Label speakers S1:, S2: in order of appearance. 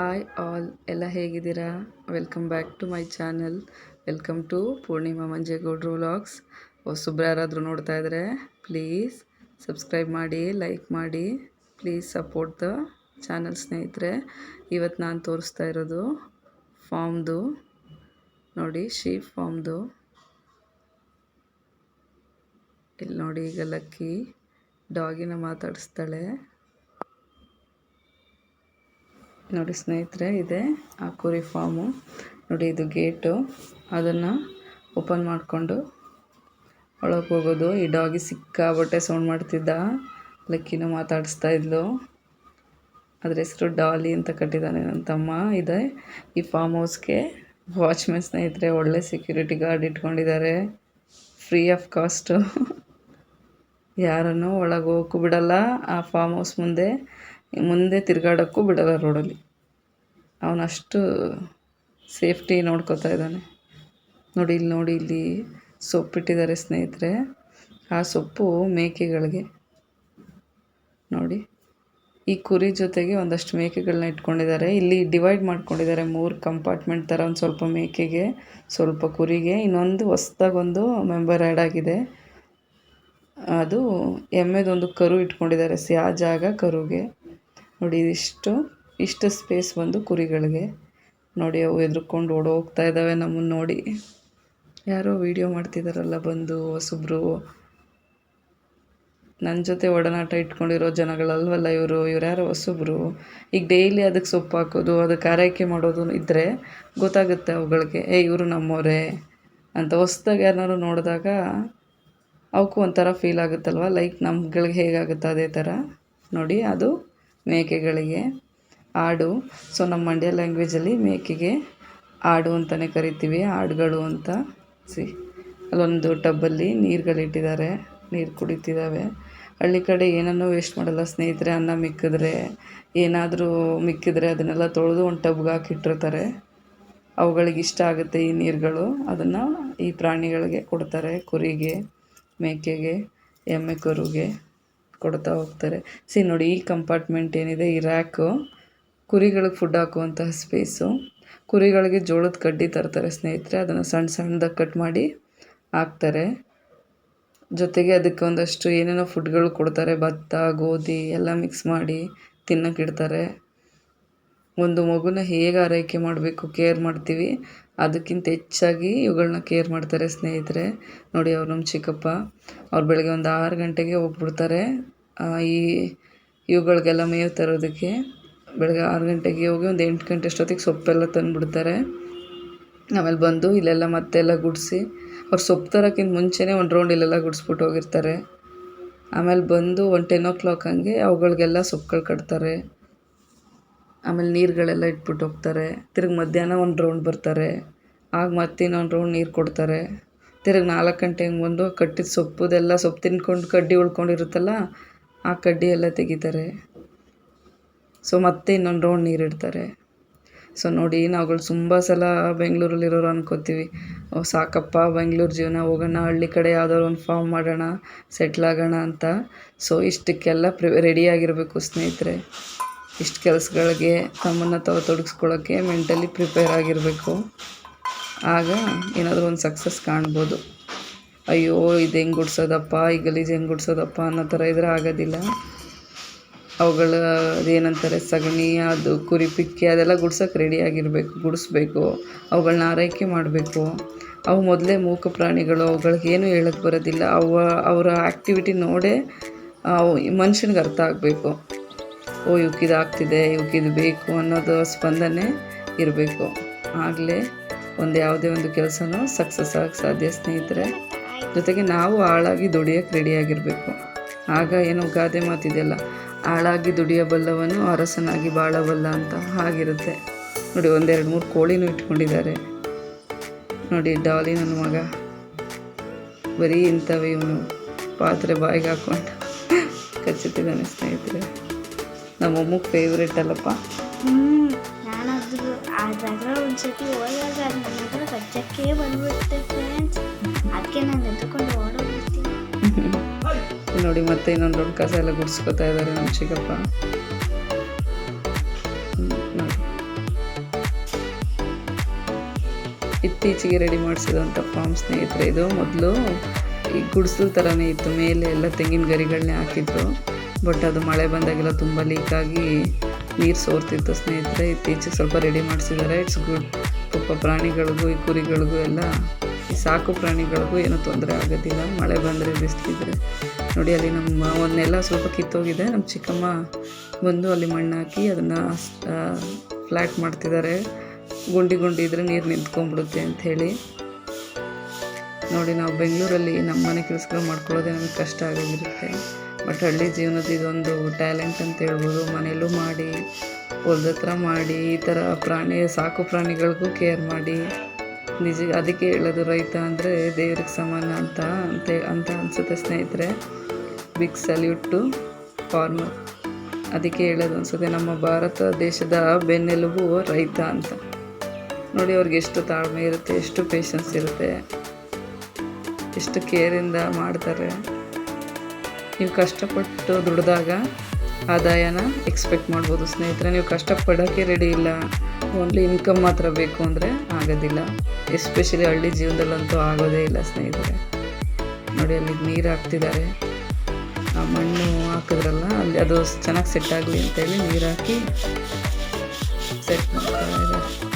S1: Hi all ಎಲ್ಲ ಹೇಗಿದ್ದೀರಾ? Welcome back to my channel welcome to Poornima Manjegowdru vlogs ಹೊಸಬ್ರು ಯಾರಾದರೂ ನೋಡ್ತಾ ಇದ್ದರೆ ಪ್ಲೀಸ್ ಸಬ್ಸ್ಕ್ರೈಬ್ ಮಾಡಿ ಲೈಕ್ ಮಾಡಿ ಪ್ಲೀಸ್ ಸಪೋರ್ಟ್ ದ ಚಾನಲ್ ಸ್ನೇಹಿತರೆ. ಇವತ್ತು ನಾನು ತೋರಿಸ್ತಾ ಇರೋದು ಫಾರ್ಮ್ದು ನೋಡಿ ಶೀಪ್ ಫಾರ್ಮ್ದು ಇಲ್ಲಿ ನೋಡಿ, ಈಗ ಲಕ್ಕಿ ಡಾಗಿನ ಮಾತಾಡಿಸ್ತಾಳೆ. ನೋಡಿ ಸ್ನೇಹಿತರೆ, ಇದೆ ಆ ಕುರಿ ಫಾರ್ಮು. ನೋಡಿ ಇದು ಗೇಟು. ಅದನ್ನು ಓಪನ್ ಮಾಡಿಕೊಂಡು ಒಳಗೆ ಹೋಗೋದು. ಈ ಡಾಗಿ ಸಿಕ್ಕಾಬಟ್ಟೆ ಸೌಂಡ್ ಮಾಡ್ತಿದ್ದ. ಲಕ್ಕಿನೂ ಮಾತಾಡಿಸ್ತಾ ಇದ್ಲು. ಅದ್ರ ಹೆಸರು ಡಾಲಿ ಅಂತ ಕಟ್ಟಿದ್ದಾನೆ ನನ್ನ ತಮ್ಮ. ಇದೆ ಈ ಫಾರ್ಮ್ ಹೌಸ್ಗೆ ವಾಚ್ಮೆನ್ ಸ್ನೇಹಿತರೆ, ಒಳ್ಳೆ ಸೆಕ್ಯೂರಿಟಿ ಗಾರ್ಡ್ ಇಟ್ಕೊಂಡಿದ್ದಾರೆ. Free of cost. ಯಾರನ್ನು ಒಳಗೆ ಹೋಗೋಕ್ಕೂ ಬಿಡಲ್ಲ. ಆ ಫಾರ್ಮ್ ಹೌಸ್ ಮುಂದೆ ಮುಂದೆ ತಿರ್ಗಾಡೋಕ್ಕೂ ಬಿಡೋಲ್ಲ ರೋಡಲ್ಲಿ. ಅವನಷ್ಟು ಸೇಫ್ಟಿ ನೋಡ್ಕೋತಾ ಇದ್ದಾನೆ. ನೋಡಿ, ಇಲ್ಲಿ ನೋಡಿ, ಇಲ್ಲಿ ಸೊಪ್ಪಿಟ್ಟಿದ್ದಾರೆ ಸ್ನೇಹಿತರೆ. ಆ ಸೊಪ್ಪು ಮೇಕೆಗಳಿಗೆ. ನೋಡಿ, ಈ ಕುರಿ ಜೊತೆಗೆ ಒಂದಷ್ಟು ಮೇಕೆಗಳನ್ನ ಇಟ್ಕೊಂಡಿದ್ದಾರೆ. ಇಲ್ಲಿ ಡಿವೈಡ್ ಮಾಡ್ಕೊಂಡಿದ್ದಾರೆ ಮೂರು ಕಂಪಾರ್ಟ್ಮೆಂಟ್ ಥರ ಒಂದು ಸ್ವಲ್ಪ ಮೇಕೆಗೆ, ಸ್ವಲ್ಪ ಕುರಿಗೆ. ಇನ್ನೊಂದು ಹೊಸ್ದಾಗೊಂದು ಮೆಂಬರ್ ಆ್ಯಡ್ ಆಗಿದೆ. ಅದು ಎಮ್ಮೆದೊಂದು ಕರು ಇಟ್ಕೊಂಡಿದ್ದಾರೆ. ಸಿ ಜಾಗ ಕರುಗೆ. ನೋಡಿ, ಇದಿಷ್ಟು, ಇಷ್ಟು ಸ್ಪೇಸ್ ಬಂದು ಕುರಿಗಳಿಗೆ. ನೋಡಿ, ಅವು ಎದ್ರುಕೊಂಡು ಓಡೋಗ್ತಾ ಇದ್ದಾವೆ ನಮ್ಮನ್ನು ನೋಡಿ. ಯಾರೋ ವಿಡಿಯೋ ಮಾಡ್ತಿದ್ದಾರಲ್ಲ ಬಂದು, ಹೊಸಬ್ರು. ನನ್ನ ಜೊತೆ ಒಡನಾಟ ಇಟ್ಕೊಂಡಿರೋ ಜನಗಳಲ್ವಲ್ಲ ಇವರು? ಇವ್ರು ಯಾರೋ ಹೊಸಬ್ರು? ಈಗ ಡೈಲಿ ಅದಕ್ಕೆ ಸೊಪ್ಪು ಹಾಕೋದು, ಅದಕ್ಕೆ ಆರೈಕೆ ಮಾಡೋದು ಇದ್ದರೆ ಗೊತ್ತಾಗುತ್ತೆ ಅವುಗಳಿಗೆ. ಏ ಇವರು ನಮ್ಮವರೇ ಅಂತ ಹೊಸ್ದಾಗ ಯಾರನ್ನಾರು ನೋಡಿದಾಗ ಅವಕ್ಕೂ ಒಂಥರ ಫೀಲ್ ಆಗುತ್ತಲ್ವ? ಲೈಕ್ ನಮ್ಗಳಿಗೆ ಹೇಗಾಗುತ್ತೆ ಅದೇ ಥರ? ನೋಡಿ, ಅದು ಮೇಕೆಗಳಿಗೆ ಆಡು. ಸೊ ನಮ್ಮ ಮಂಡ್ಯ ಲ್ಯಾಂಗ್ವೇಜಲ್ಲಿ ಮೇಕೆಗೆ ಆಡು ಅಂತಲೇ ಕರಿತೀವಿ. ಆಡುಗಳು ಅಂತ ಸಿ, ಅಲ್ಲೊಂದು ಟಬ್ಬಲ್ಲಿ ನೀರುಗಳಿಟ್ಟಿದ್ದಾರೆ ನೀರು ಕುಡಿತಿದ್ದಾವೆ. ಹಳ್ಳಿ ಕಡೆ ಏನನ್ನೂ ವೇಸ್ಟ್ ಮಾಡಲ್ಲ. ಸ್ನೇಹಿತರೆ, ಅನ್ನ ಮಿಕ್ಕಿದ್ರೆ, ಏನಾದರೂ ಮಿಕ್ಕಿದ್ರೆ ಅದನ್ನೆಲ್ಲ ತೊಳೆದು ಒಂದು ಟಬ್ಗೆ ಹಾಕಿಟ್ಟಿರ್ತಾರೆ ಅವುಗಳಿಗೆ ಇಷ್ಟ ಆಗುತ್ತೆ ಈ ನೀರುಗಳು. ಅದನ್ನು ಈ ಪ್ರಾಣಿಗಳಿಗೆ ಕೊಡ್ತಾರೆ. ಕುರಿಗೆ, ಮೇಕೆಗೆ, ಎಮ್ಮೆ ಕರುಗೆ. ಕೊಡ್ತಾ ಹೋಗ್ತಾರೆ. ಸಿ, ನೋಡಿ, ಈ ಕಂಪಾರ್ಟ್ಮೆಂಟ್ ಏನಿದೆ? ಈ ರ್ಯಾಕು ಕುರಿಗಳಿಗೆ ಫುಡ್ ಹಾಕುವಂತಹ ಸ್ಪೇಸು ಕುರಿಗಳಿಗೆ ಜೋಳದ ಕಡ್ಡಿ ತರ್ತಾರೆ ಸ್ನೇಹಿತರೆ. ಅದನ್ನು ಸಣ್ಣ ಸಣ್ಣದಾಗಿ ಕಟ್ ಮಾಡಿ ಹಾಕ್ತಾರೆ. ಜೊತೆಗೆ ಅದಕ್ಕೆ ಒಂದಷ್ಟು ಏನೇನೋ ಫುಡ್ಗಳು ಕೊಡ್ತಾರೆ. ಭತ್ತ, ಗೋಧಿ, ಎಲ್ಲ ಮಿಕ್ಸ್ ಮಾಡಿ ತಿನ್ನೋಕ್ಕಿಡ್ತಾರೆ ಒಂದು ಮಗುನ ಹೇಗೆ ಆರೈಕೆ ಮಾಡಬೇಕು ಕೇರ್ ಮಾಡ್ತೀವಿ. ಅದಕ್ಕಿಂತ ಹೆಚ್ಚಾಗಿ ಇವುಗಳನ್ನ ಕೇರ್ ಮಾಡ್ತಾರೆ ಸ್ನೇಹಿತರೆ. ನೋಡಿ, ಅವ್ರು ನಮ್ಮ ಚಿಕ್ಕಪ್ಪ, ಅವ್ರು ಬೆಳಗ್ಗೆ ಒಂದು ಆರು ಗಂಟೆಗೆ ಹೋಗ್ಬಿಡ್ತಾರೆ. ಈ ಇವುಗಳಿಗೆಲ್ಲ ಮೇವು ತರೋದಕ್ಕೆ ಬೆಳಗ್ಗೆ ಆರು ಗಂಟೆಗೆ ಹೋಗಿ ಒಂದು ಎಂಟು ಗಂಟೆ ಅಷ್ಟೊತ್ತಿಗೆ ಸೊಪ್ಪೆಲ್ಲ ತಂದುಬಿಡ್ತಾರೆ. ಆಮೇಲೆ ಬಂದು ಇಲ್ಲೆಲ್ಲ ಮತ್ತೆಲ್ಲ ಗುಡಿಸಿ, ಅವ್ರು ಸೊಪ್ಪು ತರೋಕ್ಕಿಂತ ಮುಂಚೆನೇ ಒಂದು ರೌಂಡ್ ಇಲ್ಲೆಲ್ಲ ಗುಡಿಸ್ಬಿಟ್ಟು ಹೋಗಿರ್ತಾರೆ. ಆಮೇಲೆ ಬಂದು ಒಂದು ಟೆನ್ ಓ ಕ್ಲಾಕ್ ಹಂಗೆ ಅವುಗಳಿಗೆಲ್ಲ ಸೊಪ್ಪುಗಳು ಕಟ್ತಾರೆ. ಆಮೇಲೆ ನೀರುಗಳೆಲ್ಲ ಇಟ್ಬಿಟ್ಟು ಹೋಗ್ತಾರೆ. ತಿರ್ಗಿ ಮಧ್ಯಾಹ್ನ ಒಂದು ರೌಂಡ್ ಬರ್ತಾರೆ. ಆಗ ಮತ್ತೆ ಇನ್ನೊಂದು ರೌಂಡ್ ನೀರು ಕೊಡ್ತಾರೆ. ತಿರ್ಗಿ ನಾಲ್ಕು ಗಂಟೆ ಹಂಗೆ ಬಂದು ಕಟ್ಟಿದ ಸೊಪ್ಪುದೆಲ್ಲ ಸೊಪ್ಪು ತಿನ್ಕೊಂಡು ಕಡ್ಡಿ ಉಳ್ಕೊಂಡಿರುತ್ತಲ್ಲ, ಆ ಕಡ್ಡಿ ಎಲ್ಲ ತೆಗಿತಾರೆ. ಸೊ ಮತ್ತೆ ಇನ್ನೊಂದು ರೌಂಡ್ ನೀರು ಇಡ್ತಾರೆ. ಸೊ ನೋಡಿ, ನಾವುಗಳು ತುಂಬ ಸಲ ಬೆಂಗಳೂರಲ್ಲಿರೋರು ಅನ್ಕೋತೀವಿ. ಓ ಸಾಕಪ್ಪ, ಬೆಂಗಳೂರು ಜೀವನ ಹೋಗೋಣ, ಹಳ್ಳಿ ಕಡೆ ಯಾವ್ದಾದ್ರು ಒಂದು ಫಾರ್ಮ್ ಮಾಡೋಣ ಸೆಟ್ಲ್ ಆಗೋಣ ಅಂತ. ಸೊ ಇಷ್ಟಕ್ಕೆಲ್ಲ ಪ್ರಿ ರೆಡಿಯಾಗಿರಬೇಕು ಸ್ನೇಹಿತರೆ. ಇಷ್ಟು ಕೆಲಸಗಳಿಗೆ ತಮ್ಮನ್ನು ತಾವು ತೊಡಗಿಸ್ಕೊಳ್ಳೋಕ್ಕೆ ಮೆಂಟಲಿ ಪ್ರಿಪೇರ್ ಆಗಿರಬೇಕು. ಆಗ ಏನಾದರೂ ಒಂದು ಸಕ್ಸಸ್ ಕಾಣ್ಬೋದು. ಅಯ್ಯೋ, ಇದು ಹೆಂಗೆ ಗುಡ್ಸೋದಪ್ಪ, ಈ ಗಲೀಜು ಹೆಂಗೆ ಗುಡ್ಸೋದಪ್ಪ ಅನ್ನೋ ಥರ ಇದ್ರೆ ಆಗೋದಿಲ್ಲ. ಅವುಗಳ ಅದೇನಂತಾರೆ, ಸಗಣಿ, ಅದು ಕುರಿ ಪಿಕ್ಕಿ ಅದೆಲ್ಲ ಗುಡ್ಸೋಕೆ ರೆಡಿಯಾಗಿರಬೇಕು ಗುಡಿಸ್ಬೇಕು. ಅವುಗಳನ್ನ ಆರೈಕೆ ಮಾಡಬೇಕು. ಅವು ಮೊದಲೇ ಮೂಕ ಪ್ರಾಣಿಗಳು, ಅವುಗಳಿಗೆ ಏನು ಹೇಳೋಕ್ಕೆ ಬರೋದಿಲ್ಲ. ಅವ, ಅವರ ಆ್ಯಕ್ಟಿವಿಟಿ ನೋಡೇ, ಅವು ಮನುಷ್ಯನಿಗೆ ಅರ್ಥ ಆಗಬೇಕು. ಓ ಇವಕ್ಕಿದಾಗ್ತಿದೆ ಇವಕ್ಕಿದು ಬೇಕು ಅನ್ನೋದು ಸ್ಪಂದನೆ ಇರಬೇಕು. ಆಗಲೇ ಒಂದು ಯಾವುದೇ ಒಂದು ಕೆಲಸನೂ ಸಕ್ಸಸ್ ಆಗಿ ಸಾಧ್ಯ ಸ್ನೇಹಿತರೆ. ಜೊತೆಗೆ ನಾವು ಆಳಾಗಿ ದುಡಿಯೋಕ್ಕೆ ರೆಡಿಯಾಗಿರಬೇಕು ಆಗ ಏನು ಗಾದೆ ಮಾತಿದೆಯಲ್ಲ ಆಳಾಗಿ ದುಡಿಯಬಲ್ಲವನು ಅರಸನಾಗಿ ಬಾಳಬಲ್ಲ ಅಂತ ಹಾಗಿರುತ್ತೆ. ನೋಡಿ, ಒಂದೆರಡು ಮೂರು ಕೋಳಿನೂ ಇಟ್ಕೊಂಡಿದ್ದಾರೆ. ನೋಡಿ, ಡಾಲಿ ನನ್ನ ಮಗ. ಬರೀ ಇಂಥವೇ ಇವನು. ಪಾತ್ರೆ ಬಾಯಿಗೆ ಹಾಕ್ಕೊಂಡು ಕಚ್ಚುತ್ತಿದ್ದಾನೆ ಸ್ನೇಹಿತರೆ. ನಮ್ಮಮ್ಮಗೆ ಫೇವ್ರೇಟ್ ಅಲ್ಲಪ್ಪ. ನೋಡಿ ಮತ್ತೆ ಇನ್ನೊಂದು ದೊಡ್ಡ ಕಸ ಎಲ್ಲ ಗುಡ್ಸ್ಕೊತಾ ಇದ್ದಾರೆ ನಮ್ಮ ಚಿಕ್ಕಪ್ಪ. ಇತ್ತೀಚೆಗೆ ರೆಡಿ ಮಾಡಿಸಿದಂಥ ಫಾರ್ಮ್ ಸ್ನೇಹಿತರೆ ಇದು ಮೊದಲು ಈ ಗುಡಿಸಲು ಥರನೇ ಇತ್ತು. ಮೇಲೆ ಎಲ್ಲ ತೆಂಗಿನ ಗರಿಗಳನ್ನೇ ಹಾಕಿದ್ರು. ಬಟ್ ಅದು ಮಳೆ ಬಂದಾಗೆಲ್ಲ ತುಂಬ ಲೀಕಾಗಿ ನೀರು ಸೋರ್ತಿತ್ತು ಸ್ನೇಹಿತರೆ. ಇತ್ತೀಚೆಗೆ ಸ್ವಲ್ಪ ರೆಡಿ ಮಾಡಿಸಿದ್ದಾರೆ. ಇಟ್ಸ್ ಗುಡ್ ತುಪ್ಪ ಪ್ರಾಣಿಗಳಿಗೂ, ಈ ಕುರಿಗಳಿಗೂ ಎಲ್ಲ ಸಾಕು ಪ್ರಾಣಿಗಳಿಗೂ ಏನೂ ತೊಂದರೆ ಆಗೋದಿಲ್ಲ. ಮಳೆ ಬಂದರೆ ಬಿಸ್ತಿದ್ರೆ ನೋಡಿ, ಅಲ್ಲಿ ನಮ್ಮ ಒಂದೆಲ್ಲ ಸ್ವಲ್ಪ ಕಿತ್ತೋಗಿದೆ. ನಮ್ಮ ಚಿಕ್ಕಮ್ಮ ಬಂದು ಅಲ್ಲಿ ಮಣ್ಣು ಹಾಕಿ ಅದನ್ನು ಫ್ಲ್ಯಾಟ್ ಮಾಡ್ತಿದ್ದಾರೆ. ಗುಂಡಿ ಗುಂಡಿ ಇದ್ರೆ ನೀರು ನಿಂತ್ಕೊಂಡ್ಬಿಡುತ್ತೆ ಅಂಥೇಳಿ ನೋಡಿ, ನಾವು ಬೆಂಗಳೂರಲ್ಲಿ ನಮ್ಮ ಮನೆ ಕೆಲಸಗಳು ಮಾಡ್ಕೊಳ್ಳೋದೇ ನಮಗೆ ಕಷ್ಟ ಆಗಿರುತ್ತೆ. ಬಟ್ ಹಳ್ಳಿ ಜೀವನದ ಇದೊಂದು ಟ್ಯಾಲೆಂಟ್ ಅಂತ ಹೇಳ್ಬೋದು. ಮನೆಯಲ್ಲೂ ಮಾಡಿ, ಹೊಲ್ದ ಮಾಡಿ, ಈ ಥರ ಪ್ರಾಣಿ, ಸಾಕು ಪ್ರಾಣಿಗಳಿಗೂ ಕೇರ್ ಮಾಡಿ. ನಿಜ, ಅದಕ್ಕೆ ಹೇಳೋದು ರೈತ ಅಂದರೆ ದೇವ್ರಿಗೆ ಸಮಾನ ಅಂತ ಅಂತ ಅಂತ ಅನಿಸುತ್ತೆ ಸ್ನೇಹಿತರೆ. ಬಿಗ್ ಸಲ್ಯೂಟ್ ಟು ಫಾರ್ಮರ್ ಅದಕ್ಕೆ ಹೇಳೋದು ಅನಿಸುತ್ತೆ, ನಮ್ಮ ಭಾರತ ದೇಶದ ಬೆನ್ನೆಲುಬು ರೈತ ಅಂತ. ನೋಡಿ ಅವ್ರಿಗೆ ಎಷ್ಟು ತಾಳ್ಮೆ ಇರುತ್ತೆ, ಎಷ್ಟು ಪೇಷನ್ಸ್ ಇರುತ್ತೆ, ಎಷ್ಟು ಕೇರಿಂದ ಮಾಡ್ತಾರೆ. ನೀವು ಕಷ್ಟಪಟ್ಟು ದುಡಿದಾಗ ಆದಾಯನ ಎಕ್ಸ್ಪೆಕ್ಟ್ ಮಾಡ್ಬೋದು ಸ್ನೇಹಿತರೆ. ನೀವು ಕಷ್ಟಪಡೋಕ್ಕೆ ರೆಡಿ ಇಲ್ಲ. ಓನ್ಲಿ ಇನ್ಕಮ್ ಮಾತ್ರ ಬೇಕು ಅಂದರೆ ಆಗೋದಿಲ್ಲ. ಎಸ್ಪೆಷಲಿ ಹಳ್ಳಿ ಜೀವನದಲ್ಲಂತೂ ಆಗೋದೇ ಇಲ್ಲ ಸ್ನೇಹಿತರೆ. ನೋಡಿ ಅಲ್ಲಿಗೆ ನೀರು ಹಾಕ್ತಿದ್ದಾರೆ. ಆ ಮಣ್ಣು ಹಾಕಿದ್ರಲ್ಲ, ಅಲ್ಲಿ ಅದು ಚೆನ್ನಾಗಿ ಸೆಟ್ ಆಗಲಿ ಅಂತೇಳಿ ನೀರು ಹಾಕಿ ಸೆಟ್ ಮಾಡ್ತಾರೆ